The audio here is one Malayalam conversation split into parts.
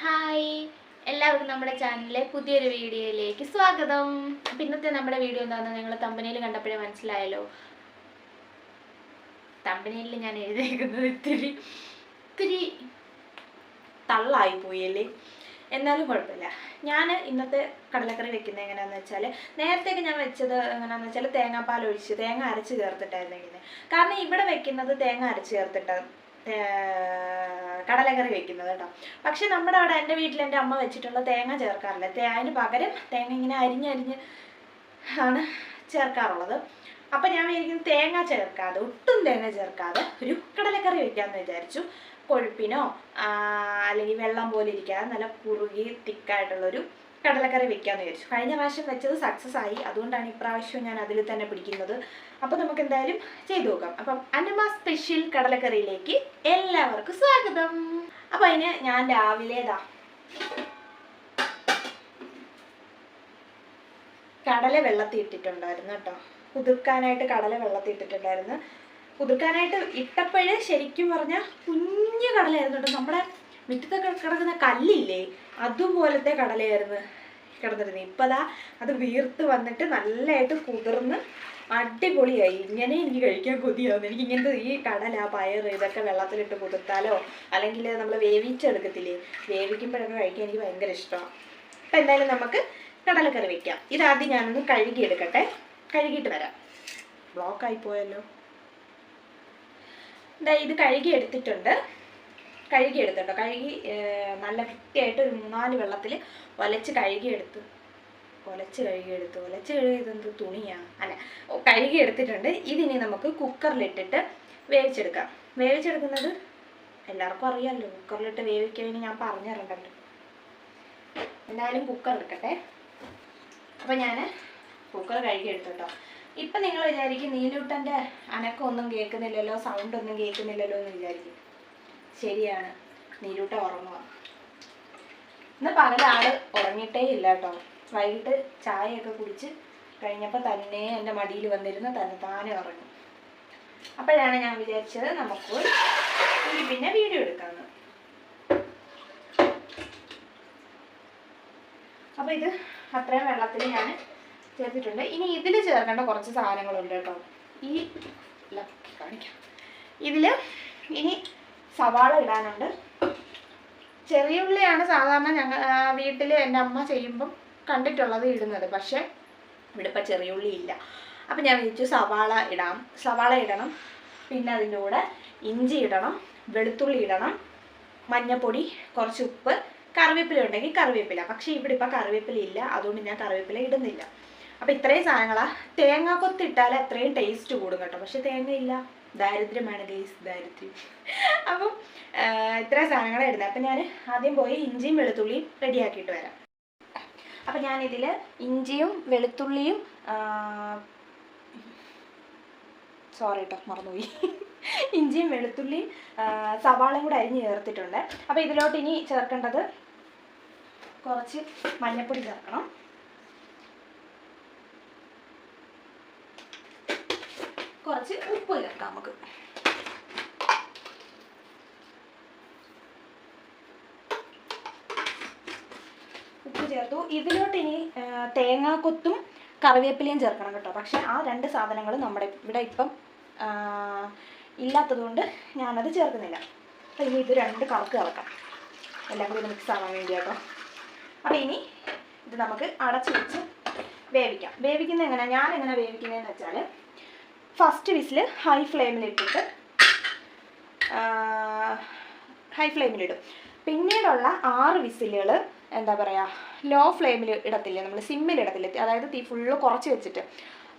ഹായ് എല്ലാവർക്കും നമ്മുടെ ചാനലിലെ പുതിയൊരു വീഡിയോയിലേക്ക് സ്വാഗതം. പിന്നത്തെ നമ്മുടെ വീഡിയോ എന്താണെന്ന് നിങ്ങൾ തമ്പനിയിൽ കണ്ടപ്പോഴേ മനസ്സിലായല്ലോ. തമ്പനിയിൽ ഞാൻ എഴുതിയിരിക്കുന്നത് ഇത്തിരി ഇത്തിരി തള്ളായി പോയല്ലേ? എന്നാലും കുഴപ്പമില്ല. ഞാൻ ഇന്നത്തെ കടലക്കറി വെക്കുന്നത് എങ്ങനെയാണെന്ന് വെച്ചാൽ നേരത്തേക്ക് ഞാൻ വെച്ചത് എങ്ങനെയാണെന്ന് വെച്ചാൽ തേങ്ങാപ്പാൽ ഒഴിച്ച് തേങ്ങ അരച്ച് ചേർത്തിട്ടായിരുന്നു കാരണം ഇവിടെ വെക്കുന്നത് തേങ്ങ അരച്ച് ചേർത്തിട്ട് ഏർ കടലക്കറി വെക്കുന്നത് കേട്ടോ. പക്ഷെ നമ്മുടെ അവിടെ എന്റെ വീട്ടിൽ എന്റെ അമ്മ വെച്ചിട്ടുള്ള തേങ്ങ ചേർക്കാറില്ല. അതിന് പകരം തേങ്ങ ഇങ്ങനെ അരിഞ്ഞരിഞ്ഞ് ആണ് ചേർക്കാറുള്ളത്. അപ്പം ഞാൻ വിചാരിക്കുന്നത് തേങ്ങ ചേർക്കാതെ ഒട്ടും തേങ്ങ ചേർക്കാതെ ഒരു കടലക്കറി വെക്കാമെന്ന് വിചാരിച്ചു. കൊഴുപ്പിനോ അല്ലെങ്കിൽ വെള്ളം പോലെ ഇരിക്കാതെ നല്ല കുറുകി തിക്കായിട്ടുള്ളൊരു കടലക്കറി വെക്കാമെന്ന് വിചാരിച്ചു. കഴിഞ്ഞ പ്രാവശ്യം വെച്ചത് സക്സസ് ആയി. അതുകൊണ്ടാണ് ഇപ്രാവശ്യം ഞാൻ അതിൽ തന്നെ പിടിക്കുന്നത്. അപ്പോൾ നമുക്ക് എന്തായാലും ചെയ്തു നോക്കാം. അപ്പം അന്നമ സ്പെഷ്യൽ കടലക്കറിയിലേക്ക് എല്ലാവർക്കും സ്വാഗതം. അപ്പോൾ അതിന് ഞാൻ രാവിലെ കടല വെള്ളത്തിൽ ഇട്ടിട്ടുണ്ടായിരുന്നു കേട്ടോ. കുതിർക്കാനായിട്ട് കടല വെള്ളത്തിൽ ഇട്ടിട്ടുണ്ടായിരുന്നു. കുതിർക്കാനായിട്ട് ഇട്ടപ്പോഴേ ശരിക്കും പറഞ്ഞാൽ കുഞ്ഞു കടലായിരുന്നു കേട്ടോ. നമ്മുടെ മുറ്റത്തൊക്കെ കിടക്കുന്ന കല്ലില്ലേ അതുപോലത്തെ കടലയായിരുന്നു. കിടന്നിരുന്നത് ഇപ്പം അതാ അത് വീർത്ത് വന്നിട്ട് നല്ലതായിട്ട് കുതിർന്ന് അടിപൊളിയായി ഇങ്ങനെ എനിക്ക് കഴിക്കാൻ കൊതിയാവുന്നു. എനിക്ക് ഇങ്ങനത്തെ ഈ കടല പയർ ഇതൊക്കെ വെള്ളത്തിലിട്ട് കുതിർത്താലോ? അല്ലെങ്കിൽ നമ്മൾ വേവിച്ചെടുക്കത്തില്ലേ വേവിക്കുമ്പോഴൊക്കെ കഴിക്കാൻ എനിക്ക് ഭയങ്കര ഇഷ്ടമാണ് അപ്പം എന്തായാലും നമുക്ക് കടലക്കറി വെക്കാം. ഇതാദ്യം ഞാനൊന്ന് കഴുകി എടുക്കട്ടെ കഴുകിയിട്ട് വരാം. ബ്ലോക്കായി പോയല്ലോ. ദാ ഇത് കഴുകി എടുത്തിട്ടുണ്ട് കഴുകി എടുത്തിട്ടോ കഴുകി നല്ല വൃത്തിയായിട്ട് ഒരു മൂന്നാൽ വെള്ളത്തിൽ ഒലച്ച് കഴുകി എടുത്ത് ഒലച്ച് കഴുകി എടുത്ത് ഒലച്ച് കഴുകിയതെന്ത് തുണിയാണ് തുണിയാ. അല്ല കഴുകിയെടുത്തിട്ടുണ്ട്. ഇതിനി നമുക്ക് കുക്കറിലിട്ടിട്ട് വേവിച്ചെടുക്കാം. വേവിച്ചെടുക്കുന്നത് എല്ലാവർക്കും അറിയാമല്ലോ കുക്കറിലിട്ട് വേവിക്കാൻ ഞാൻ പറഞ്ഞു എന്തായാലും കുക്കർ എടുക്കട്ടെ. അപ്പം ഞാൻ കുക്കർ കഴുകി എടുത്തോട്ടോ ഇപ്പം നിങ്ങൾ വിചാരിക്കും നീലൂട്ടന്റെ അനക്കമൊന്നും കേൾക്കുന്നില്ലല്ലോ സൗണ്ട് ഒന്നും കേൾക്കുന്നില്ലല്ലോ എന്ന് വിചാരിക്കും. ശരിയാണ്. നീരൂട്ട ഉറങ്ങുക ഇന്ന് പകലാൾ ഉറങ്ങിയിട്ടേ ഇല്ല കേട്ടോ. വൈകിട്ട് ചായയൊക്കെ കുടിച്ച് കഴിഞ്ഞപ്പോൾ തന്നെ എന്റെ മടിയിൽ വന്നിരുന്ന് തന്നെ താനെ ഉറങ്ങി. അപ്പോഴാണ് ഞാൻ വിചാരിച്ചത് നമുക്ക് ഇനി പിന്നെ വീഡിയോ എടുക്കാമെന്ന് അപ്പോൾ ഇത് അത്രയും വെള്ളത്തിൽ ഞാൻ ചേർത്തിട്ടുണ്ട്. ഇനി ഇതിൽ ചേർക്കേണ്ട കുറച്ച് സാധനങ്ങളുണ്ട് കേട്ടോ. ഈ കാണിക്കാം. ഇതിൽ ഇനി സവാള ഇടാനുണ്ട്. ചെറിയ ഉള്ളിയാണ് സാധാരണ ഞങ്ങൾ വീട്ടിൽ എന്റെ അമ്മ ചെയ്യുമ്പം കണ്ടിട്ടുള്ളത് ഇടുന്നത്. പക്ഷേ ഇവിടെ ഇപ്പം ചെറിയ ഉള്ളി ഇല്ല. അപ്പം ഞാൻ വിളിച്ചു സവാള ഇടാം. സവാള ഇടണം. പിന്നെ അതിന്റെ കൂടെ ഇഞ്ചി ഇടണം. വെളുത്തുള്ളി ഇടണം. മഞ്ഞപ്പൊടി കുറച്ച് ഉപ്പ്. കറിവേപ്പില ഉണ്ടെങ്കിൽ കറിവേപ്പില. പക്ഷേ ഇവിടെ ഇപ്പം കറിവേപ്പില ഇല്ല. അതുകൊണ്ട് ഞാൻ കറിവേപ്പില ഇടുന്നില്ല. അപ്പം ഇത്രയും സാധനങ്ങളാണ് തേങ്ങാക്കൊത്ത് കൊത്തിട്ടാൽ അത്രയും ടേസ്റ്റ് കൂടും കേട്ടോ. പക്ഷേ തേങ്ങ ഇല്ല ദാരിദ്ര്യമാണ് ഗെയ്സ് ദാരിദ്ര്യം. അപ്പം ഇത്ര സാധനങ്ങളായിരുന്നു അപ്പം ഞാൻ ആദ്യം പോയി ഇഞ്ചിയും വെളുത്തുള്ളിയും റെഡിയാക്കിയിട്ട് വരാം. അപ്പം ഞാനിതിൽ ഇഞ്ചിയും വെളുത്തുള്ളിയും സോറി കേട്ടോ മറന്നുപോയി. ഇഞ്ചിയും വെളുത്തുള്ളിയും സവാളയും കൂടെ അരിഞ്ഞ് ചേർത്തിട്ടുണ്ട്. അപ്പോൾ ഇതിലോട്ട് ഇനി ചേർക്കേണ്ടത് കുറച്ച് മഞ്ഞൾപ്പൊടി ചേർക്കണം. ചേർക്കാം നമുക്ക് ഉപ്പ് ചേർത്തു. ഇതിലോട്ട് ഇനി തേങ്ങാക്കൊത്തും കറിവേപ്പിലയും ചേർക്കണം കേട്ടോ. പക്ഷെ ആ രണ്ട് സാധനങ്ങൾ നമ്മുടെ ഇവിടെ ഇപ്പം ഇല്ലാത്തതുകൊണ്ട് ഞാനത് ചേർക്കുന്നില്ല. അപ്പം ഇനി ഇത് രണ്ട് കറക്ക് കറക്കാം. എല്ലാം കൂടി മിക്സ് ആവാൻ വേണ്ടി കേട്ടോ അപ്പം ഇനി ഇത് നമുക്ക് അടച്ചു വെച്ച് വേവിക്കാം. വേവിക്കുന്നത് എങ്ങനെയാണ് ഞാൻ എങ്ങനെ വേവിക്കുന്നതെന്ന് വെച്ചാൽ ഫസ്റ്റ് വിസിൽ ഹൈ ഫ്ലെയിമിലിട്ടിട്ട് ഹൈ ഫ്ലെയിമിലിടും പിന്നീടുള്ള ആറ് വിസിലുകൾ എന്താ പറയുക ലോ ഫ്ലെയിമിൽ ഇടത്തില്ലേ നമ്മൾ സിമ്മിൽ ഇടത്തില്ലേ അതായത് തീ ഫുള്ള് കുറച്ച് വെച്ചിട്ട്.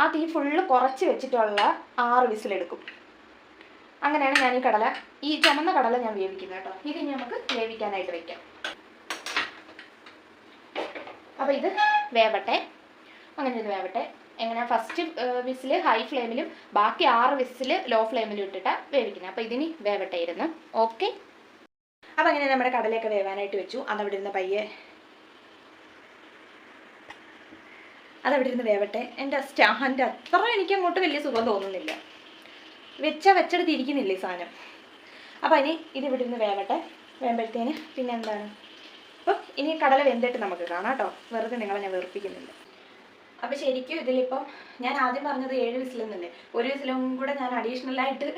ആ തീ ഫുള്ള് കുറച്ച് വെച്ചിട്ടുള്ള ആറ് വിസിലെടുക്കും അങ്ങനെയാണ് ഞാൻ ഈ കടല ഈ ചമന്ന കടല ഞാൻ വേവിക്കുന്നത് കേട്ടോ. ഇത് ഇനി നമുക്ക് വേവിക്കാനായിട്ട് വയ്ക്കാം അപ്പോൾ ഇത് വേവട്ടെ. അങ്ങനെ ഇത് വേവട്ടെ. എങ്ങനെ ഫസ്റ്റ് വിസിൽ ഹൈ ഫ്ലെയിമിലും ബാക്കി ആറ് വിസിൽ ലോ ഫ്ലെയിമിലും ഇട്ടിട്ടാണ് വേവിക്കുന്നത്. അപ്പോൾ ഇതിനി വേവട്ടെ ഓക്കെ അപ്പോൾ അങ്ങനെ നമ്മുടെ കടലയൊക്കെ വേവാനായിട്ട് വെച്ചു. അതവിടെ ഇരുന്ന് പയ്യെ അതവിടെ ഇരുന്ന് വേവട്ടെ. എന്റെ സ്റ്റാൻഡ് അത്ര എനിക്ക് അങ്ങോട്ട് വലിയ സുഖം തോന്നുന്നില്ല. വെച്ച വെച്ചെടുത്ത് ഇരിക്കുന്നില്ല ഈ സാധനം? അപ്പോൾ ഇനി ഇതിവിടെ ഇരുന്ന് വേവട്ടെ. വേമ്പഴത്തേന് പിന്നെ എന്താണ്? അപ്പം ഇനി കടല വെന്തിട്ട് നമുക്ക് കാണാം കേട്ടോ. വെറുതെ നിങ്ങളെ ഞാൻ വെറുപ്പിക്കുന്നില്ല. അപ്പം ശരിക്കും ഇതിലിപ്പം ഞാൻ ആദ്യം പറഞ്ഞത് ഏഴ് വിസിലെന്നല്ലേ ഒരു വിസിലും കൂടെ ഞാൻ അഡീഷണൽ ആയിട്ട്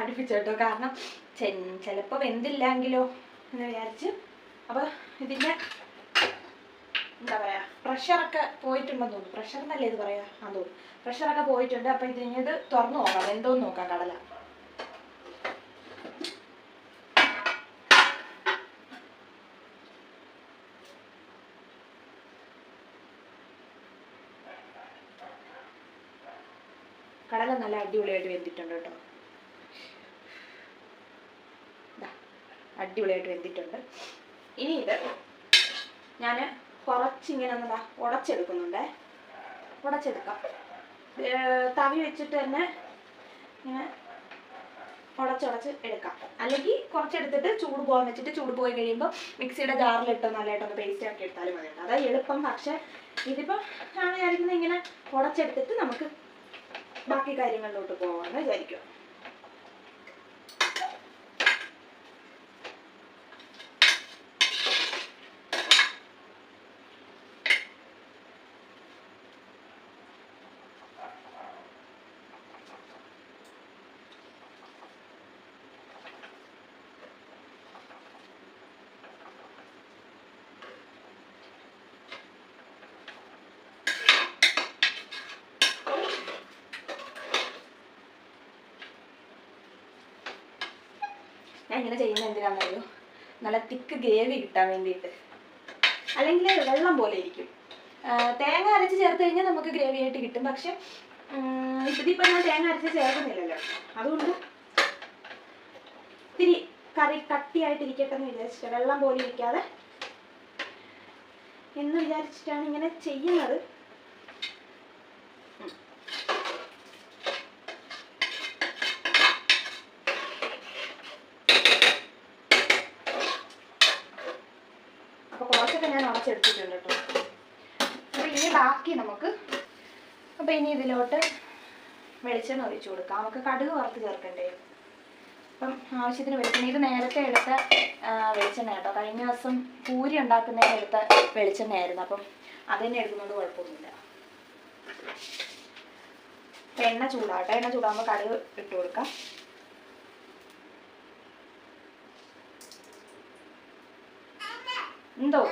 അടുപ്പിച്ചു കേട്ടോ കാരണം ചിലപ്പോൾ വെന്തില്ലെങ്കിലോ എന്ന് വിചാരിച്ച്. അപ്പോൾ ഇതിന്റെ എന്താ പറയുക പ്രഷറൊക്കെ പോയിട്ടുണ്ടെന്ന് തോന്നുന്നു. പ്രഷർ എന്നല്ലേ ഇത് പറയാ? ആ തോന്നുന്നു. പ്രഷറൊക്കെ പോയിട്ടുണ്ട്. അപ്പോൾ ഇതിന് തുറന്നു നോക്കാം. എന്തോന്ന് നോക്കാം കടല. കടല നല്ല അടിപൊളിയായിട്ട് വെന്തിട്ടുണ്ട് കേട്ടോ. അടിപൊളിയായിട്ട് വെന്തിട്ടുണ്ട്. ഇനി ഇത് ഞാൻ കുറച്ചിങ്ങനെ ഒന്നതാ ഉടച്ചെടുക്കുന്നുണ്ടേ. ഉടച്ചെടുക്കാം. തവി വെച്ചിട്ട് തന്നെ ഇങ്ങനെ ഉടച്ചുടച്ച് എടുക്കാം. അല്ലെങ്കിൽ കുറച്ചെടുത്തിട്ട് ചൂട് പോകാൻ വെച്ചിട്ട് ചൂട് പോയി കഴിയുമ്പോൾ മിക്സിയുടെ ജാറിലിട്ടോ നല്ലതായിട്ടൊന്ന് പേസ്റ്റ് ആക്കി എടുത്താലും മതി അതാ എളുപ്പം. പക്ഷെ ഇതിപ്പോൾ ഞാൻ വിചാരിക്കുന്നത് ഇങ്ങനെ ഉടച്ചെടുത്തിട്ട് നമുക്ക് ബാക്കി കാര്യങ്ങളിലോട്ട് പോകാമെന്ന് വിചാരിക്കും ഇങ്ങനെ ചെയ്യുന്നത് എന്തിനാണെന്നറിയോ നല്ല തിക്ക് ഗ്രേവി കിട്ടാൻ വേണ്ടിയിട്ട്. അല്ലെങ്കിൽ വെള്ളം പോലെ ഇരിക്കും. തേങ്ങ അരച്ച് ചേർത്ത് കഴിഞ്ഞാൽ നമുക്ക് ഗ്രേവി ആയിട്ട് കിട്ടും. പക്ഷെ ഇതിപ്പോൾ ഞാൻ തേങ്ങ അരച്ച് ചേർക്കുന്നില്ലല്ലോ. അതുകൊണ്ട് ഇത്തിരി കറി കട്ടിയായിട്ടിരിക്കട്ടെ എന്ന് വിചാരിച്ചിട്ട് വെള്ളം പോലെ ഇരിക്കാതെ. എന്ന് വിചാരിച്ചിട്ടാണ് ഇങ്ങനെ ചെയ്യുന്നത് അപ്പോൾ കുറച്ചൊക്കെ ഞാൻ ഉടച്ചെടുത്തിട്ടുണ്ട് കേട്ടോ. അപ്പോൾ ഇനി ബാക്കി നമുക്ക് അപ്പോൾ ഇനി ഇതിലോട്ട് വെളിച്ചെണ്ണ ഒഴിച്ചു കൊടുക്കാം. നമുക്ക് കടുക് വറുത്ത് ചേർക്കണ്ടേ? അപ്പം ആവശ്യത്തിന് വെളിച്ചെണ്ണ. ഇത് നേരത്തെ എടുത്ത വെളിച്ചെണ്ണ കേട്ടോ. കഴിഞ്ഞ ദിവസം പൂരി ഉണ്ടാക്കുന്നതിന് എടുത്ത വെളിച്ചെണ്ണയായിരുന്നു. അപ്പം അത് തന്നെ എടുക്കുന്നത് കുഴപ്പമൊന്നുമില്ല. അപ്പം എണ്ണ ചൂടാട്ടെ എണ്ണ ചൂടാകുമ്പോൾ കടുക് ഇട്ട് കൊടുക്കാം. എന്തോ?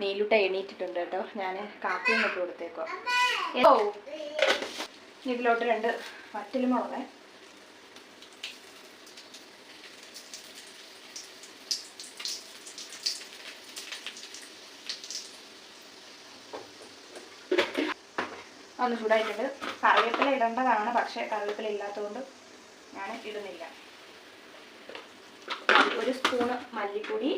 നീലുട്ട എണീറ്റിട്ടുണ്ട് കേട്ടോ. ഞാൻ കാപ്പിയും ഇട്ട് കൊടുത്തേക്കോ. ഓ. ഇതിലോട്ട് രണ്ട് വറ്റലുമുളക് ഒന്ന് ചൂടായിട്ടുണ്ട്. കറിവേപ്പില ഇടേണ്ടതാണ് പക്ഷേ കറിവേപ്പില ഇല്ലാത്തതുകൊണ്ട് ഞാൻ ഇടുന്നില്ല. ഒരു സ്പൂണ് മല്ലിപ്പൊടി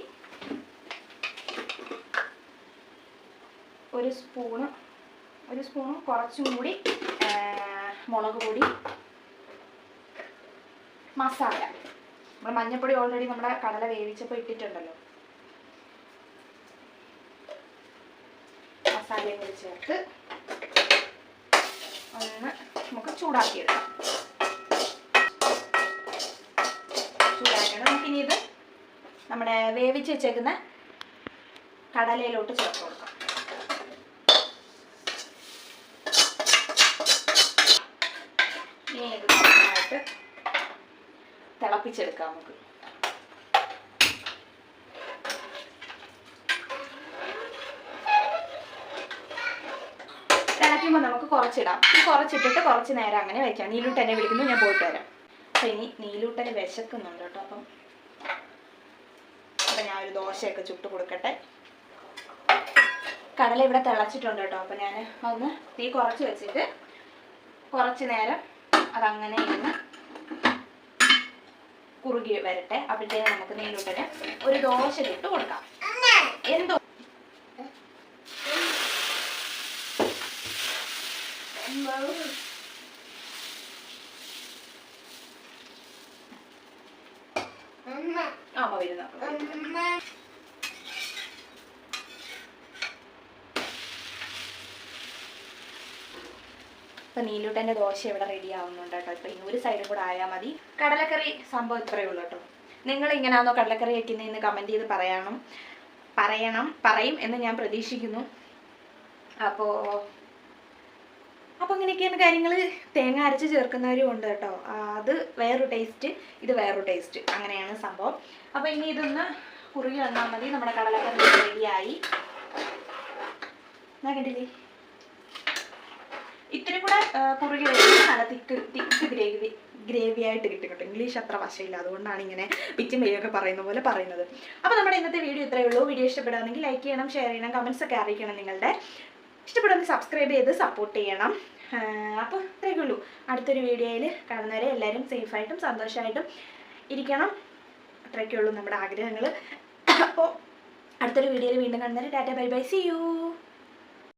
ഒരു സ്പൂണ് ഒരു സ്പൂൺ കുറച്ചും കൂടി മുളക് പൊടി മസാല. നമ്മൾ മഞ്ഞൾപ്പൊടി ഓൾറെഡി നമ്മുടെ കടല വേവിച്ചപ്പോൾ ഇട്ടിട്ടുണ്ടല്ലോ. മസാലയും കൂടി ചേർത്ത് ഒന്ന് നമുക്ക് ചൂടാക്കിയെടുക്കാം. ചൂടാക്കണം നമുക്കിനി ഇത് നമ്മുടെ വേവിച്ച് വെച്ചേക്കുന്ന കടലയിലോട്ട് ചേർത്ത് കൊടുക്കാം ഇനി ഇത് നന്നായിട്ട് തിളപ്പിച്ചെടുക്കാം നമുക്ക്. തിളയ്ക്കുമ്പോൾ നമുക്ക് കുറച്ചിടാം. കുറച്ചിട്ടിട്ട് കുറച്ച് നേരം അങ്ങനെ വയ്ക്കാം നീലൂട്ട് എന്നെ വിളിക്കുന്നു ഞാൻ പോയിട്ട് വരാം. അപ്പം ഇനി നീലൂട്ടന് വിശക്കുന്നുണ്ട് കേട്ടോ അപ്പം അപ്പം ഞാൻ ഒരു ദോശയൊക്കെ ചുട്ട് കൊടുക്കട്ടെ. കടല ഇവിടെ തിളച്ചിട്ടുണ്ട് കേട്ടോ അപ്പം ഞാൻ ഒന്ന് തീ കുറച്ച് വെച്ചിട്ട് കുറച്ച് നേരം അതങ്ങനെ ഇരുന്ന് കുറുകി വരട്ടെ. അപ്പോഴത്തേക്ക് നമുക്ക് നീലൂട്ടന് ഒരു ദോശ ചുട്ട് കൊടുക്കാം. എന്തോ അമ്മ വരുന്നു ഇപ്പൊ നീലൂട്ടന്റെ ദോശ ഇവിടെ റെഡി ആവുന്നുണ്ട് കേട്ടോ. ഇപ്പൊ ഇന്നൊരു ഒരു കൂടെ ആയാൽ മതി. കടലക്കറി സംഭവം ഇത്രയേ ഉള്ളൂ കേട്ടോ. നിങ്ങൾ ഇങ്ങനെയാണോ കടലക്കറി വെക്കുന്നതെന്ന് കമന്റ് ചെയ്ത് പറയണം. പറയണം പറയും എന്ന് ഞാൻ പ്രതീക്ഷിക്കുന്നു. അപ്പോ അപ്പോൾ ഇങ്ങനെയൊക്കെയാണ് കാര്യങ്ങൾ. തേങ്ങ അരച്ച് ചേർക്കുന്നവരും ഉണ്ട് കേട്ടോ. അത് വേറൊരു ടേസ്റ്റ് ഇത് വേറൊരു ടേസ്റ്റ് അങ്ങനെയാണ് സംഭവം. അപ്പോൾ ഇനി ഇതൊന്ന് കുറുകി വന്നാൽ മതി. നമ്മുടെ കടലക്കറി റെഡിയായി എന്നാ കണ്ടില്ലേ? ഇത്തിരി കൂടെ കുറുകി വരുമ്പോൾ നല്ല തിക്ക് തിക്ക് ഗ്രേവി ഗ്രേവി ആയിട്ട് കിട്ടും കേട്ടോ ഇംഗ്ലീഷ് അത്ര വശമില്ല. അതുകൊണ്ടാണ് ഇങ്ങനെ പിച്ചും വെയ്യൊക്കെ പറയുന്ന പോലെ പറയുന്നത്. അപ്പോൾ നമ്മുടെ ഇന്നത്തെ വീഡിയോ ഇത്രയേ ഉള്ളൂ. വീഡിയോ ഇഷ്ടപ്പെടുകയാണെങ്കിൽ ലൈക്ക് ചെയ്യണം ഷെയർ ചെയ്യണം കമൻസ് ഒക്കെ അറിയിക്കണം നിങ്ങളുടെ. ഇഷ്ടപ്പെടുമെങ്കിൽ സബ്സ്ക്രൈബ് ചെയ്ത് സപ്പോർട്ട് ചെയ്യണം. അപ്പോൾ ഇത്രയൊക്കെ ഉള്ളൂ. അടുത്തൊരു വീഡിയോയിൽ കാണുന്നവരെ എല്ലാവരും സേഫായിട്ടും സന്തോഷമായിട്ടും ഇരിക്കണം. അത്രയൊക്കെ ഉള്ളൂ നമ്മുടെ ആഗ്രഹങ്ങൾ അപ്പോൾ അടുത്തൊരു വീഡിയോയിൽ വീണ്ടും കാണുന്നവരെ tata bye bye see you